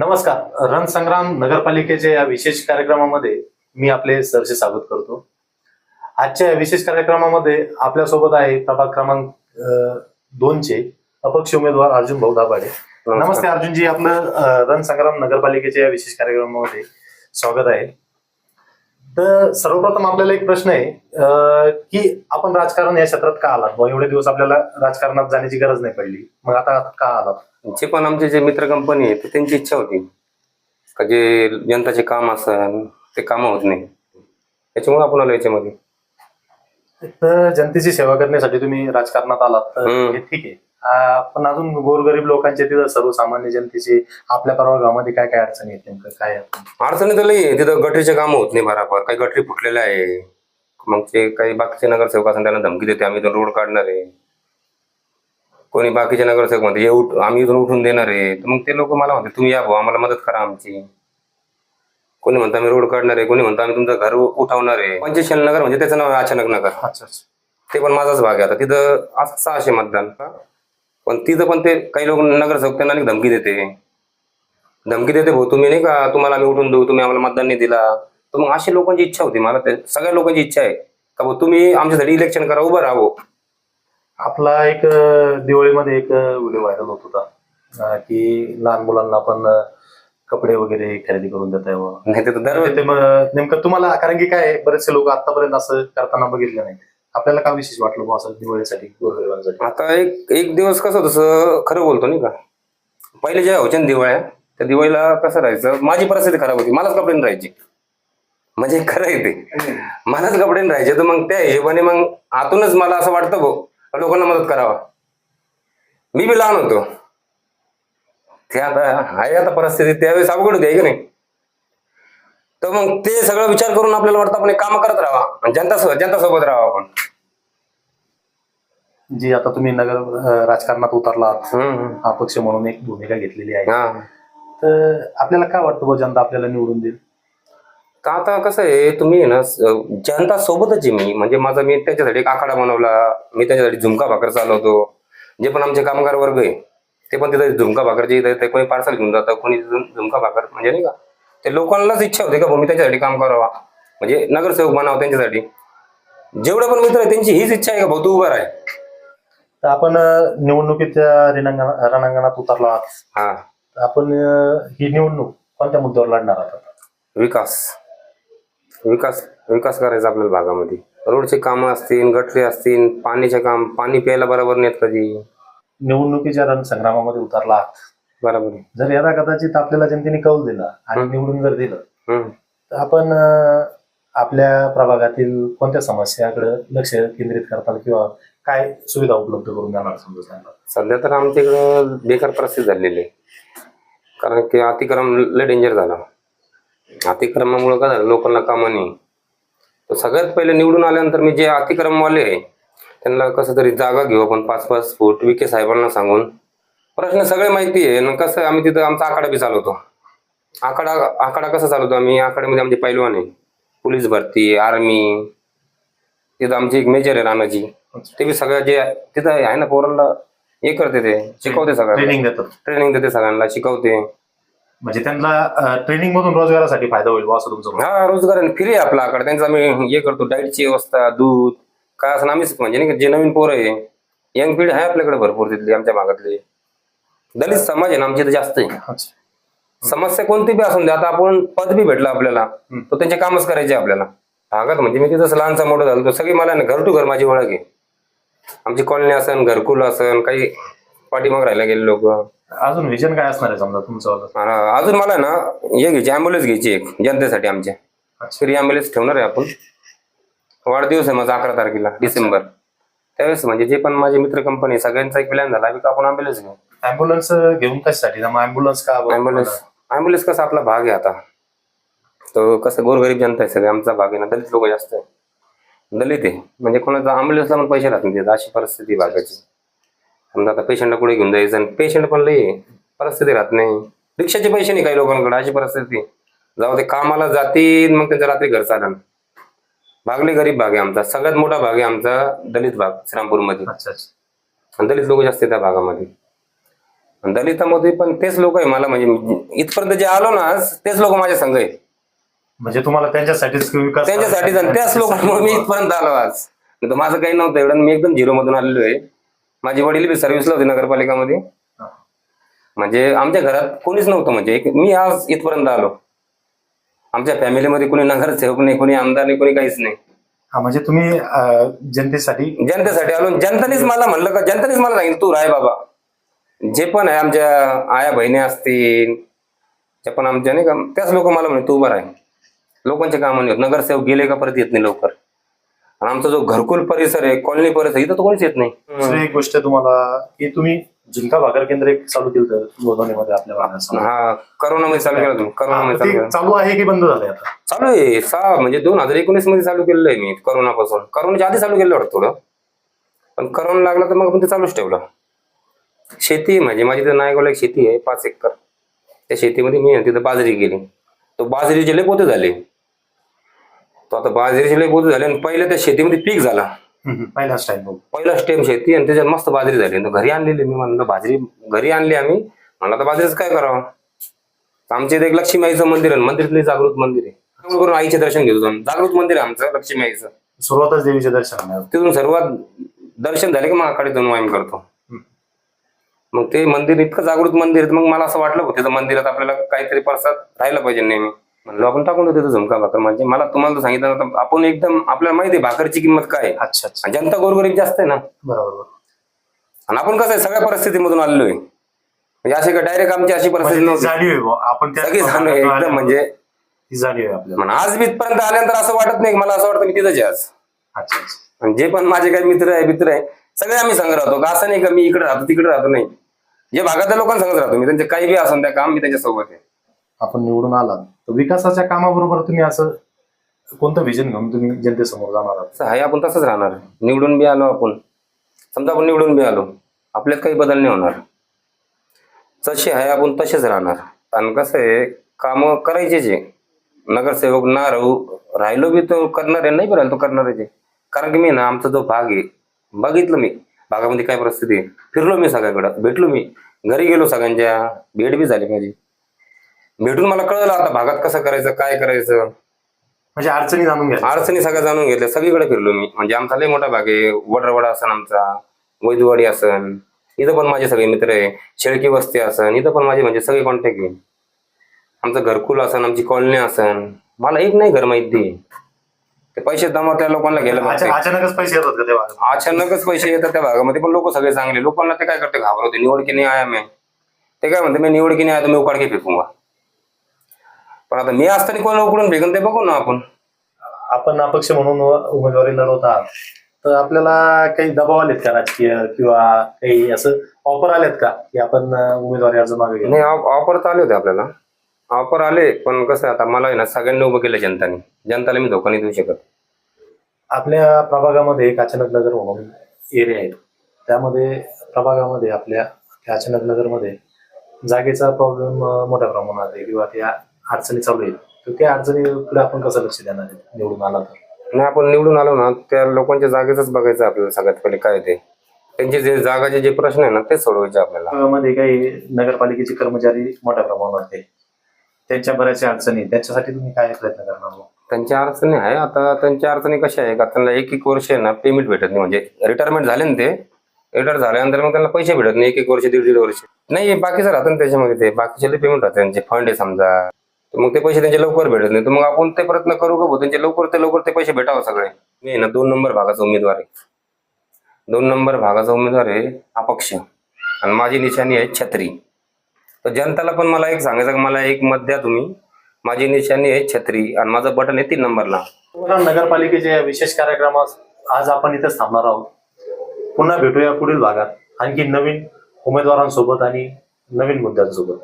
नमस्कार. रणसंग्राम नगरपालिकेच्या या विशेष कार्यक्रमामध्ये मी आपले सरसे स्वागत करतो. आजच्या या विशेष कार्यक्रमामध्ये आपल्यासोबत आहे प्रभाग क्रमांक दोनचे अपक्ष उमेदवार अर्जुन भाऊ दाभाडे. नमस्ते अर्जुनजी. आपलं रणसंग्राम नगरपालिकेच्या या विशेष कार्यक्रमामध्ये स्वागत आहे. तर सर्वप्रथम आपल्याला एक प्रश्न आहे की आपण राजकारण या क्षेत्रात का आलात? एवढे दिवस आपल्याला राजकारणात जाण्याची गरज नाही पडली. मग आता का आलात? जे पण आमचे जे मित्र कंपनी आहे ते त्यांची इच्छा होती. का जे जनताचे काम असन ते काम होत नाही. त्याच्यामुळे आपण आलो याच्यामध्ये. तर जनतेची सेवा करण्यासाठी तुम्ही राजकारणात आलात. तर. हे ठीक आहे. पण अजून गोरगरीब लोकांचे तिथं सर्वसामान्य जनतेची आपल्या प्रभागामध्ये काय काय अडचणी आहेत नेमकं? काय अडचणी? अडचणी तर लई आहे. तिथं गटरीचे काम होत नाही बराबर काही गटरी फुटलेल्या आहे. मग ते काही बाकीचे नगरसेवक असन त्यांना धमकी देते आम्ही इथून रोड काढणार आहे. कोणी बाकीचे नगरसेवक म्हणते ये उठ आम्ही इथून उठून देणार आहे. तर मग ते लोक मला म्हणते तुम्ही या भाऊ आम्हाला मदत करा आमची. कोणी म्हणतं आम्ही रोड काढणार आहे. कोणी म्हणतं आम्ही तुमचं घर उ- उठवणार आहे. पंचशील नगर म्हणजे त्याचं नाव आहे अचानक नगर. अच्छा अच्छा. ते पण माझाच भाग आहे आता. तिथं असं सहाशे मतदान. पण तिथं पण ते काही लोक नगरसेवक त्यांना धमकी देते. धमकी देते भाऊ तुम्ही नाही का तुम्हाला आम्ही उठून देऊ तुम्ही आम्हाला मतदान नाही दिला. तर मग अशी लोकांची इच्छा होती मला ते सगळ्या लोकांची इच्छा आहे. का भाऊ तुम्ही आमच्यासाठी इलेक्शन करा उभं राहा. आपला एक दिवाळीमध्ये एक व्हिडिओ व्हायरल होत होता. की लहान मुलांना पण अं, कपडे वगैरे खरेदी करून देत आहे नेमकं तुम्हाला कारण की काय बरेचसे लोक आतापर्यंत असं करताना बघितलं नाही. आपल्याला काय विशेष वाटलं बुवा असं दिवाळीसाठी गोरगरिबांसाठी? आता एक एक दिवस कसं तसं खरं बोलतो नाही का? पहिले ज्या व्हायच्या ना दिवाळ्या त्या दिवाळीला कसं राहायचं? माझी परिस्थिती खराब होती मलाच कपडे राहायची. म्हणजे खरं आहे ते. मलाच कपडे राहायचे तर मग त्या हिशोबाने मग आतूनच मला असं वाटतं भाऊ लोकांना मदत करावा. मी बी लहान होतो. ते आता आहे आता परिस्थिती त्यावेळेस अवघड होती आहे की नाही? तर मग ते सगळं विचार करून आपल्याला वाटतं आपण काम करत आणि जनता जनता सोबत राहावा आपण. जी आता तुम्ही नगर राजकारणात उतरलात अपक्ष म्हणून एक भूमिका घेतलेली आहे. हा. तर आपल्याला काय वाटतं जनता आपल्याला निवडून देईल? का आता कसं आहे तुम्ही ना जनता सोबतच आहे मी. म्हणजे माझा मी त्याच्यासाठी एक आखाडा बनवला. मी त्याच्यासाठी झुमका भाकर चालवतो. जे पण आमचे कामगार वर्ग आहे ते पण तिथे झुमका भाकरचे इथे ते कोणी पार्सल घेऊन जातं कोणी झुमका भाकर म्हणजे नाही का? ते लोकांनाच इच्छा होते का मी त्याच्यासाठी काम करावा? म्हणजे नगरसेवक बनावं त्यांच्यासाठी. जेवढे पण मित्र आहे त्यांची हीच इच्छा आहे का भाऊ तू उभा आहे तर आपण अं, निवडणुकीच्या रिणांगणा रणांगणात उतरला आहात. हा. तर आपण अं, ही निवडणूक कोणत्या मुद्द्यावर लढणार आहात विकास. विकास विकास करायचा आपल्याला भागामध्ये. रोडचे कामं असतील गटरे असतील पाणीचे काम पाणी प्यायला बरोबर नाहीत कधी. निवडणुकीच्या रणसंग्रामामध्ये उतरला आहात. बरोबर. जर यदा कदाचित आपल्याला जनतेने कौल दिला आणि निवडून जर दिलं हम्म. तर आपण अं, आपल्या प्रभागातील कोणत्या समस्याकडे लक्ष केंद्रित करताल किंवा काय सुविधा उपलब्ध करून देणार समजा त्यांना? सध्या तर आमच्या इकडं बेकार परिस्थिती झालेली आहे. कारण की अतिक्रम लय डेंजर झाला. अतिक्रमामुळं काय झालं? लोकांना कामं नाही. तर सगळ्यात पहिले निवडून आल्यानंतर मी जे अतिक्रमवाले आहे त्यांना कसं तरी जागा घेऊ आपण पाच पाच फूट. विखे साहेबांना सांगून प्रश्न सगळे माहिती आहे. कसं आम्ही तिथं आमचा आखाडा बी चालवतो. आखाडा आखाडा कसा चालवतो आम्ही? आखाड्यामध्ये आमचे पैलवान आहे. पोलीस भरती आर्मी. तिथं आमची एक मेजर आहे राणाची ते बी सगळं जे तिथं आहे ना पोरांना हे करते ते शिकवते सगळ्यांना. ट्रेनिंग देतात. ट्रेनिंग देते सगळ्यांना शिकवते. म्हणजे त्यांना ट्रेनिंग मधून रोजगारासाठी फायदा होईल बुवा असं तुमचं म्हणणं. हा रोजगार फ्री आहे आपला आकडे त्यांचं आम्ही हे करतो डाईटची व्यवस्था दूध. काय असं आम्हीच म्हणजे नाही का जे नवीन पोरं आहे यंग पिढी आहे आपल्याकडे भरपूर तिथली आमच्या भागातली. दलित समाज आहे ना आमच्या इथे जास्त आहे. समस्या कोणती बी असून आता आपण पद बी भेटलं आपल्याला तर त्यांचे कामच करायचे आपल्याला. भागात म्हणजे मी तिथं लहानचा मोठं झालो तो सगळी मला ना घर टू घर माझी ओळख आहे. आमची कॉलनी असन घरकुल असन काही पाठीमाग राहायला गेले लोक. अजून विजन काय असणार आहे समजा तुमचं अजून मला ना हे घ्यायची अँब्युलन्स घ्यायची एक जनतेसाठी आमच्या. फ्री अँब्युलन्स ठेवणार आहे आपण. वाढदिवस आहे माझा अकरा तारखेला डिसेंबर. त्यावेळेस म्हणजे जे पण माझे मित्र कंपनी सगळ्यांचा एक प्लॅन झाला की आपण अँब्युलन्स घेऊ? अँब्युलन्स घेऊन कशासाठी? अँब्युलन्स का? अँब्युलन्स अँब्युलन्स कसा आपला भाग आहे आता? तो कसं गोरगरीब जनता आहे सगळे आमचा भाग आहे ना दलित लोक जास्त आहे. दलित आहे. म्हणजे कोणाचा अँब्युलन्सला पण पैसे राहत नाही. अशी परिस्थिती भागाची. समजा आता पेशंटला कुठे घेऊन जायचं आणि पेशंट पण लई. परिस्थिती राहत नाही. रिक्षाचे पैसे नाही काही लोकांकडे अशी परिस्थिती. जाऊ ते कामाला जातील मग त्यांच्या रात्री घर चालन. भागले गरीब भाग आहे आमचा. सगळ्यात मोठा भाग आहे आमचा दलित भाग अच्छा आणि दलित लोक जास्त त्या भागामध्ये. दलितामध्ये पण तेच लोक आहे मला म्हणजे इथपर्यंत जे आलो ना आज, तेच लोक माझ्या संघ आहे म्हणजे तुम्हाला त्यांच्यासाठीच विकास त्यांच्यासाठीच आणि त्याच लोकांमुळे मी इथपर्यंत आलो आज. तर माझं काही नव्हतं एवढं मी एकदम झिरो मधून आलेलो आहे. माझी वडील बी सर्व्हिसला होते नगरपालिकामध्ये. म्हणजे आमच्या घरात कोणीच नव्हतं म्हणजे मी आज इथपर्यंत आलो. आमच्या फॅमिलीमध्ये कोणी नगरसेवक नाही कोणी आमदार नाही कोणी काहीच नाही. हा म्हणजे तुम्ही जनतेसाठी जनतेसाठी आलो. जनतेनेच मला म्हणलं का? जनतेनेच मला सांगितलं तू राय बाबा. जे पण आहे आमच्या आया बहिणी असतील जे पण आमच्या नाही का त्याच लोक मला म्हणे तू उभा राह. लोकांचे काम नाही होत. नगरसेवक गेले का परत येत नाही लवकर. आणि आमचा जो घरकुल परिसर आहे कॉलनी परिसर आहे, इथं तर कोणीच येत नाही. दुसरी एक गोष्ट तुम्हाला की तुम्ही झुणका भाकर केंद्र एक चालू केलं होतं गोदावणीमध्ये आपल्या भागात. हा करोनामध्ये चालू केलं तुम्ही करोनामध्ये चालू ते केलं चालू आहे की बंद झालंय आता? चालू आहे. सहा म्हणजे दोन हजार एकोणीसमध्ये चालू केलेलं आहे मी करोनापासून. करोनाच्या आधी चालू केलं वाटतं थोडं. पण करोना लागला तर मग आपण ते चालूच ठेवलं. शेती आहे माझी तर नायगावला एक शेती आहे पाच एकर. त्या शेतीमध्ये मी तिथं बाजरी केली. तो बाजरीचे लय पोते झाले. तो आता बाजरीचे लय पोते झाले आणि पहिले त्या शेतीमध्ये पीक झाला. पहिलाच टाइम पहिला स्टेम शेती आणि त्याच्यात मस्त बाजरी झाली. घरी आणलेली मी. म्हणलं बाजरी घरी आणली आम्ही. म्हणलं आता बाजरीच काय करावं? आमच्या इथे एक लक्ष्मीआईचं मंदिर आहे. मंदिरातले जागृत मंदिर आहे. त्यामुळे करून आईचे दर्शन घेतो जागृत मंदिर आहे आमचं लक्ष्मीआईचं सुरुवातच देवीचे दर्शन. तिथून सर्वात दर्शन झाले की मग आकडे जाऊन वायम करतो. मग ते मंदिर इतकं जागृत मंदिर आहे मग मला असं वाटलं होतं तिथं मंदिरात आपल्याला काहीतरी प्रसाद राहिला पाहिजे नेहमी. म्हणलं आपण टाकून देऊ तिथं झुमका भाकर म्हणजे मला तुम्हाला तर सांगितलं आपण एकदम आपल्याला माहिती आहे भाकरची किंमत काय आहे. अच्छा अच्छा. आणि जनता गोरगरीब जास्त आहे ना. बरोबर आणि आपण कसं आहे सगळ्या परिस्थितीमधून आलेलो आहे. म्हणजे अशी का डायरेक्ट आमची अशी परिस्थिती म्हणजे ती नव्हती. जाणीव आहे बुवा. आपण त्या सगळी जाणीव आहे एकदम म्हणजे ती जाणीव आहे आपल्याला. म्हणा आज मी इथपर्यंत आल्यानंतर असं वाटत नाही मला असं वाटतं मी तिथंच आहे आज. अच्छा अच्छा. आणि जे पण माझे काही मित्र आहे मित्र आहे सगळे आम्ही संग राहतो. का असं नाही का मी इकडे राहतो तिकडे राहतो? नाही. जे भागातल्या लोकांसंगच राहतो. मी त्यांचे काही बी असून त्या काम मी त्यांच्यासोबत आहे. आपण निवडून आलात. तर विकासाच्या कामाबरोबर तुम्ही असं कोणतं विजन घेऊन तुम्ही जनतेसमोर जाणार आहात? असं आहे आपण तसंच राहणार. निवडून बी आलो आपण. समजा आपण निवडून बी आलो. आपल्यात काही बदल नाही होणार. जसे आहे आपण तसेच राहणार. आणि कसं आहे कामं करायचेच आहे नगरसेवक ना राहू राहिलो बी तो करणार आहे नाही राहिलो तो करणारच आहे कारण की मी ना आमचा जो भाग आहे बघितलं मी. भागामध्ये काय परिस्थिती आहे? फिरलो मी सगळ्याकडं. भेटलो मी. घरी गेलो सगळ्यांच्या. भेट बी झाली माझी. भेटून मला कळलं आता भागात कसं करायचं काय करायचं. म्हणजे अडचणी जाणून घ्या अडचणी सगळ्या जाणून घेतल्या. सगळीकडे फिरलो मी. म्हणजे आमचा लय मोठा भाग आहे. वडरवाडा असन आमचा. वैदवाडी असन. इथं पण माझे सगळे मित्र आहे. शेळकी वस्ती असन. इथं पण माझे म्हणजे सगळे कॉन्टॅक्ट आहे. आमचं घरकुल असन. आमची कॉलनी असन. मला एक नाही घर माहिती. ते पैसे जमा त्या लोकांना गेलं अचा- पाहिजे अचानकच पैसे येतात का तेव्हा अचानकच पैसे येतात त्या भागामध्ये पण लोक सगळे चांगले. लोकांना ते काय करते घाबरवते. निवड की नाही आया मी. ते काय म्हणते मी निवड की नाही आया तर मी उकाड के फेकूंगा पण आता मी असताना कोण उकडून फेकून ते बघू ना आपण. आपण अपक्ष म्हणून उमेदवारी लढवत आहात. तर आपल्याला काही दबाव आलेत का राजकीय किंवा काही असं ऑफर आलेत का की आपण अं, उमेदवारी अर्ज मागे घेऊ? नाही ऑफर तर आले होते आपल्याला. ऑफर आले पण कसं आहे आता मला आहे ना सगळ्यांनी उभं केलं जनताने. जनताला मी धोका नाही देऊ शकत. आपल्या प्रभागामध्ये एक अचानक नगर म्हणून एरिया आहे. त्यामध्ये प्रभागामध्ये आपल्या त्या अचानक नगरमध्ये जागेचा प्रॉब्लेम मोठ्या प्रमाणात आहे किंवा त्या अडचणी चालू आहेत. तर त्या अडचणीकडे आपण कसं लक्ष देणार आहे निवडून आला तर? आणि आपण निवडून आलो ना त्या लोकांच्या जागेच बघायचं आपल्याला सगळ्यात पहिले काय ते. त्यांचे जे जागाचे जे प्रश्न आहे ना ते सोडवायचे आपल्याला. प्रभागामध्ये काही नगरपालिकेचे कर्मचारी मोठ्या प्रमाणात आहे. त्यांच्या बऱ्याचशा अडचणी आहेत. त्याच्यासाठी तुम्ही काय प्रयत्न करणार? त्यांच्या अडचणी आहे. आता त्यांच्या अडचणी कशा आहे का? त्यांना एक एक वर्ष आहे ना पेमेंट भेटत नाही. म्हणजे रिटायरमेंट झाले ना ते रिटायर झाल्यानंतर मग त्यांना पैसे भेटत नाही. एक एक वर्ष दीड दीड वर्ष. नाही बाकीचं राहतं ना त्याच्यामध्ये ते. बाकीचे पेमेंट राहते. त्यांचे फंड आहे समजा. तर मग ते पैसे त्यांचे लवकर भेटत नाही. तर मग आपण ते प्रयत्न करू का भाऊ? त्यांचे लवकर ते लवकर ते पैसे भेटावं सगळे. मी ना दोन नंबर भागाचा उमेदवार आहे. दोन नंबर भागाचा उमेदवार आहे अपक्ष. आणि माझी निशाणी आहे छत्री. तर जनताला पण मला एक सांगायचं मला एक मत द्या तुम्ही. माझी निशाणी आहे छत्री आणि माझं बटन आहे तीन नंबरला. नगरपालिकेच्या या विशेष कार्यक्रमात आज आपण इथेच थांबणार आहोत. पुन्हा भेटूया पुढील भागात. आणखी नवीन उमेदवारांसोबत आणि नवीन मुद्द्यांसोबत.